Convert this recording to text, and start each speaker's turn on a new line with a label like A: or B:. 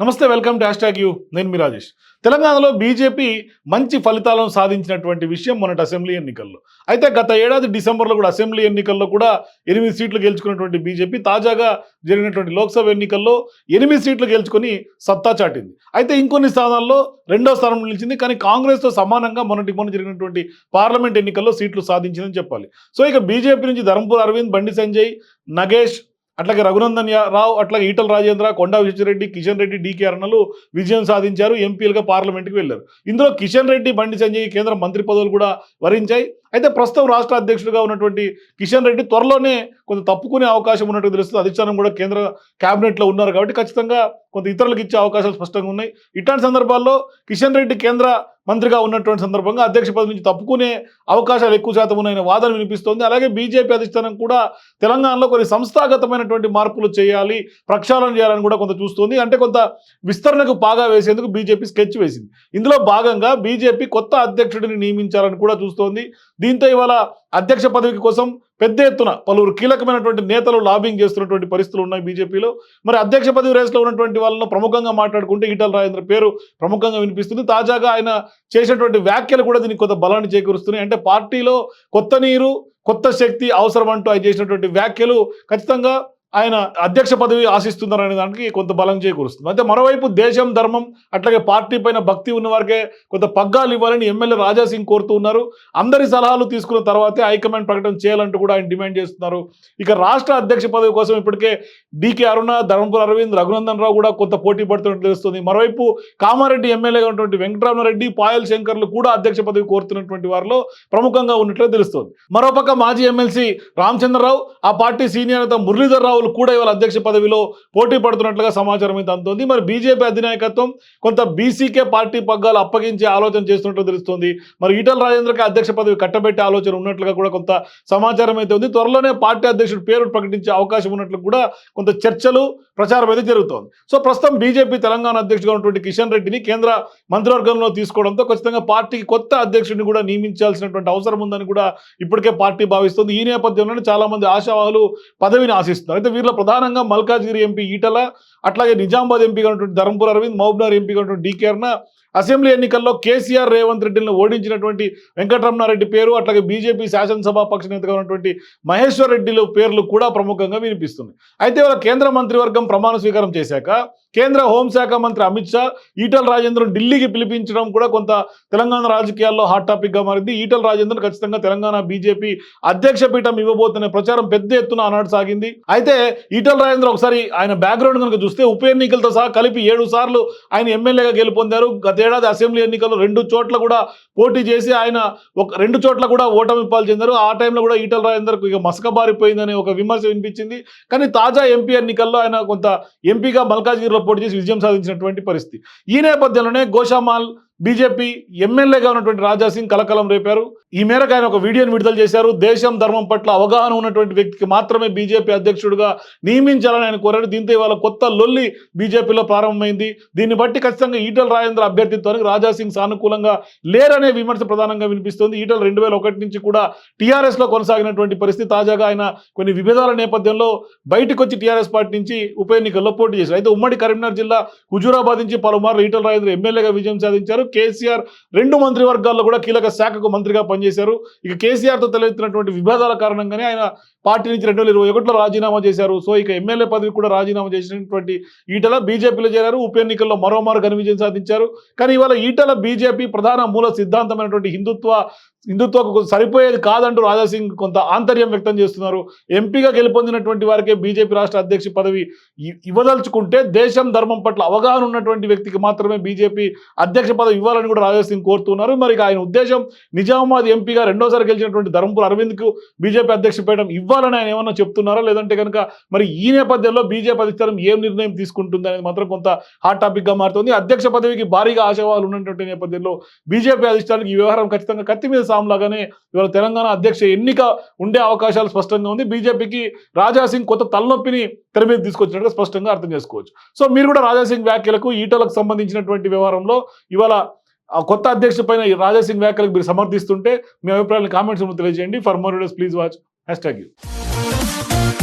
A: నమస్తే welcome to hash you. నేను మీ రాజేష్. తెలంగాణలో బీజేపీ మంచి ఫలితాలను సాధించినటువంటి విషయం మొన్నటి అసెంబ్లీ ఎన్నికల్లో. అయితే గత ఏడాది డిసెంబర్లో కూడా అసెంబ్లీ ఎన్నికల్లో కూడా ఎనిమిది సీట్లు గెలుచుకున్నటువంటి బీజేపీ తాజాగా జరిగినటువంటి లోక్సభ ఎన్నికల్లో ఎనిమిది సీట్లు గెలుచుకొని సత్తా చాటింది. అయితే ఇంకొన్ని స్థానాల్లో రెండో స్థానంలో నిలిచింది కానీ కాంగ్రెస్తో సమానంగా మొన్నటి మొన్న జరిగినటువంటి పార్లమెంట్ ఎన్నికల్లో సీట్లు సాధించిందని చెప్పాలి. సో ఇక బీజేపీ నుంచి ధర్మపూర్ అరవింద్ బండి సంజయ్ నగేష్ అట్లాగే రఘునందన్ రావు అట్లాగే ఈటల రాజేంద్ర కొండా విజయరెడ్డి కిషన్ రెడ్డి డీకే అరుణలు విజయం సాధించారు ఎంపీలుగా పార్లమెంట్కి వెళ్ళారు. ఇందులో కిషన్ రెడ్డి బండి సంజయ్ కేంద్ర మంత్రి పదవులు కూడా వరించాయి. అయితే ప్రస్తుతం రాష్ట్ర అధ్యక్షుడిగా ఉన్నటువంటి కిషన్ రెడ్డి త్వరలోనే కొంత తప్పుకునే అవకాశం ఉన్నట్టు తెలుస్తుంది. అధిష్టానం కూడా కేంద్ర క్యాబినెట్లో ఉన్నారు కాబట్టి ఖచ్చితంగా కొంత ఇతరులకు ఇచ్చే అవకాశాలు స్పష్టంగా ఉన్నాయి. ఇట్లాంటి సందర్భాల్లో కిషన్ రెడ్డి కేంద్ర మంత్రిగా ఉన్నటువంటి సందర్భంగా అధ్యక్ష పదవి నుంచి తప్పుకునే అవకాశాలు ఎక్కువ శాతం ఉన్నాయని వాదన వినిపిస్తోంది. అలాగే బీజేపీ అధిష్టానం కూడా తెలంగాణలో కొన్ని సంస్థాగతమైనటువంటి మార్పులు చేయాలి ప్రక్షాళన చేయాలని కూడా కొంత చూస్తోంది. అంటే కొంత విస్తరణకు బాగా వేసేందుకు బీజేపీ స్కెచ్ వేసింది. ఇందులో భాగంగా బీజేపీ కొత్త అధ్యక్షుడిని నియమించాలని కూడా చూస్తోంది. దీంతో ఇవాళ అధ్యక్ష పదవి కోసం పెద్ద ఎత్తున పలువురు కీలకమైనటువంటి నేతలు లాబింగ్ చేస్తున్నటువంటి పరిస్థితులు ఉన్నాయి బీజేపీలో. మరి అధ్యక్ష పదవి రేసులో ఉన్నటువంటి వాళ్ళను ప్రముఖంగా మాట్లాడుకుంటే ఈటల రాజేంద్ర పేరు ప్రముఖంగా వినిపిస్తుంది. తాజాగా ఆయన చేసినటువంటి వ్యాఖ్యలు కూడా దీనికి కొంత బలాన్ని చేకూరుస్తున్నాయి. అంటే పార్టీలో కొత్త నీరు కొత్త శక్తి అవసరం అంటూ ఆయన చేసినటువంటి వ్యాఖ్యలు ఖచ్చితంగా ఆయన అధ్యక్ష పదవి ఆశిస్తున్నారనే దానికి కొంత బలం చేకూరుస్తుంది. అయితే మరోవైపు దేశం ధర్మం అట్లాగే పార్టీ పైన భక్తి ఉన్న వారికే కొంత పగ్గాలు ఇవ్వాలని ఎమ్మెల్యే రాజా సింగ్ కోరుతూ ఉన్నారు. అందరి సలహాలు తీసుకున్న తర్వాతే హైకమాండ్ ప్రకటన చేయాలంటూ కూడా ఆయన డిమాండ్ చేస్తున్నారు. ఇక రాష్ట్ర అధ్యక్ష పదవి కోసం ఇప్పటికే డికే అరుణ ధర్మపుర అరవింద్ రఘునందన్ రావు కూడా కొంత పోటీ పడుతున్నట్టు తెలుస్తుంది. మరోవైపు కామారెడ్డి ఎమ్మెల్యేగా ఉన్నటువంటి వెంకటరామరెడ్డి పాయల్ శంకర్లు కూడా అధ్యక్ష పదవి కోరుతున్నటువంటి వారిలో ప్రముఖంగా ఉన్నట్లు తెలుస్తోంది. మరోపక్క మాజీ ఎమ్మెల్సీ రామచంద్రరావు ఆ పార్టీ సీనియర్ నేత మురళీధర్ రావులు కూడా ఇవాళ అధ్యక్ష పదవిలో పోటీ పడుతున్నట్లుగా సమాచారం అయితే అందుతోంది. మరి బీజేపీ అధినాయకత్వం కొంత బీసీకే పార్టీ పగ్గాలు అప్పగించే ఆలోచన చేస్తున్నట్లు తెలుస్తుంది. మరి ఈటల రాజేంద్రకి అధ్యక్ష పదవి కట్టబెట్టే ఆలోచన ఉన్నట్లుగా కూడా కొంత సమాచారం అయితే ఉంది. త్వరలోనే పార్టీ అధ్యక్షుడు పేరు ప్రకటించే అవకాశం ఉన్నట్లు కూడా కొంత చర్చలు ప్రచారం అయితే జరుగుతోంది. సో ప్రస్తుతం బీజేపీ తెలంగాణ అధ్యక్షుడిగా ఉన్నటువంటి కిషన్ రెడ్డిని కేంద్ర మంత్రివర్గంలో తీసుకోవడంతో ఖచ్చితంగా పార్టీకి కొత్త అధ్యక్షుడిని కూడా నియమించాల్సినటువంటి అవసరం ఉందని కూడా ఇప్పటికే పార్టీ భావిస్తుంది. ఈ నేపథ్యంలోనే చాలామంది ఆశావాహులు పదవిని ఆశిస్తున్నారు. అయితే వీరిలో ప్రధానంగా మల్కాజ్గిరి ఎంపీ ఈటల అట్లాగే నిజామాబాద్ ఎంపీగా ఉన్నటువంటి ధర్మపుర అరవింద్ మహబూబ్నగర్ ఎంపీగా ఉన్నటువంటి డీకే అసెంబ్లీ ఎన్నికల్లో కేసీఆర్ రేవంత్ రెడ్డిని ఓడించినటువంటి వెంకటరమణారెడ్డి పేరు అట్లాగే బీజేపీ శాసనసభ పక్ష నేతగా ఉన్నటువంటి మహేశ్వర్ రెడ్డిల పేర్లు కూడా ప్రముఖంగా వినిపిస్తున్నాయి. అయితే వాళ్ళ కేంద్ర మంత్రివర్గం ప్రమాణ స్వీకారం చేశాక కేంద్ర హోంశాఖ మంత్రి అమిత్ షా ఈటల రాజేంద్రను ఢిల్లీకి పిలిపించడం కూడా కొంత తెలంగాణ రాజకీయాల్లో హాట్ టాపిక్గా మారింది. ఈటల రాజేంద్రన్ ఖచ్చితంగా తెలంగాణ బీజేపీ అధ్యక్ష పీఠం ఇవ్వబోతున్న ప్రచారం పెద్ద ఎత్తున ఆనాడు సాగింది. అయితే ఈటల రాజేంద్ర ఒకసారి ఆయన బ్యాక్గ్రౌండ్ కనుక చూస్తే ఉప ఎన్నికలతో సహా కలిపి ఏడు సార్లు ఆయన ఎమ్మెల్యేగా గెలుపొందారు. గతేడాది అసెంబ్లీ ఎన్నికల్లో రెండు చోట్ల కూడా పోటీ చేసి ఆయన ఒక రెండు చోట్ల కూడా ఓటమి పాలు చెందారు. ఆ టైంలో కూడా ఈటల రాజేందర్కు ఇక మసకబారిపోయిందనే ఒక విమర్శ వినిపించింది. కానీ తాజా ఎంపీ ఎన్నికల్లో ఆయన కొంత ఎంపీగా మల్కాజ్గిరిలో పోటీ చేసి విజయం సాధించినటువంటి పరిస్థితి. ఈ నేపథ్యంలోనే గోషామాల్ బీజేపీ ఎమ్మెల్యేగా ఉన్నటువంటి రాజాసింగ్ కలకలం రేపారు. ఈ మేరకు ఆయన ఒక వీడియోని విడుదల చేశారు. దేశం ధర్మం పట్ల అవగాహన ఉన్నటువంటి వ్యక్తికి మాత్రమే బీజేపీ అధ్యక్షుడిగా నియమించాలని ఆయన కోరాడు దీంతో ఇవాళ కొత్త లొల్లి బీజేపీలో ప్రారంభమైంది. దీన్ని బట్టి ఖచ్చితంగా ఈటల రాజేంద్ర అభ్యర్థిత్వానికి రాజాసింగ్ సానుకూలంగా లేరనే విమర్శ ప్రధానంగా వినిపిస్తుంది. ఈటల రెండు వేల ఒకటి నుంచి కూడా టీఆర్ఎస్లో కొనసాగినటువంటి పరిస్థితి తాజాగా ఆయన కొన్ని విభేదాల నేపథ్యంలో బయటకు వచ్చి టీఆర్ఎస్ పార్టీ నుంచి ఉప ఎన్నికల్లో పోటీ చేశారు. అయితే ఉమ్మడి కరీంనగర్ జిల్లా హుజూరాబాద్ నుంచి పలుమార్లు ఈటల రాజేంద్ర ఎమ్మెల్యేగా విజయం సాధించారు. కేసీఆర్ రెండు మంత్రివర్గాల్లో కూడా కీలక శాఖకు మంత్రిగా పనిచేశారు. ఇక కేసీఆర్తో తలెత్తినటువంటి విభేదాల కారణంగానే ఆయన పార్టీ నుంచి రెండు వేల ఇరవై ఒకటిలో రాజీనామా చేశారు. సో ఇక ఎమ్మెల్యే పదవి కూడా రాజీనామా చేసినటువంటి ఈటల బీజేపీలో చేరారు. ఉప ఎన్నికల్లో మరోమారు ఘన విజయం సాధించారు. కానీ ఇవాళ ఈటల బీజేపీ ప్రధాన మూల సిద్ధాంతమైనటువంటి హిందుత్వ హిందుత్వకు సరిపోయేది కాదంటూ రాజాసింగ్ కొంత ఆంతర్యం వ్యక్తం చేస్తున్నారు. ఎంపీగా గెలుపొందినటువంటి వారికే బీజేపీ రాష్ట్ర అధ్యక్ష పదవి ఇవ్వదలుచుకుంటే దేశం ధర్మం పట్ల అవగాహన ఉన్నటువంటి వ్యక్తికి మాత్రమే బీజేపీ అధ్యక్ష పదవి ఇవ్వాలని కూడా రాజాసింగ్ కోరుతున్నారు. మరి ఆయన ఉద్దేశం నిజామాబాద్ ఎంపీగా రెండోసారి గెలిచినటువంటి ధర్మపుర అరవింద్కు బీజేపీ అధ్యక్ష పీఠం ఇవ్వాలని ఆయన ఏమన్నా చెప్తున్నారా? లేదంటే కనుక మరి ఈ నేపథ్యంలో బీజేపీ అధిష్టానం ఏం నిర్ణయం తీసుకుంటుంది అనేది మాత్రం కొంత హాట్ టాపిక్గా మారుతుంది. అధ్యక్ష పదవికి భారీగా ఆశావాలు ఉన్నటువంటి నేపథ్యంలో బీజేపీ అధిష్టానికి ఈ వ్యవహారం ఖచ్చితంగా కత్తి మీద సాంలాగానే ఇవాళ తెలంగాణ అధ్యక్ష ఎన్నిక ఉండే అవకాశాలు స్పష్టంగా ఉంది. బీజేపీకి రాజాసింగ్ కొత్త తలనొప్పిని తెర మీద తీసుకొచ్చినట్టుగా స్పష్టంగా అర్థం చేసుకోవచ్చు. సో మీరు కూడా రాజాసింగ్ వ్యాఖ్యలకు ఈటలకు సంబంధించినటువంటి వ్యవహారంలో ఇవాళ కొత్త అధ్యక్ష పైన ఈ రాజాసింగ్ వ్యాఖ్యలకు మీరు సమర్థిస్తుంటే మీ అభిప్రాయాలను కామెంట్స్ తెలియజేయండి. For more videos please watch hashtag you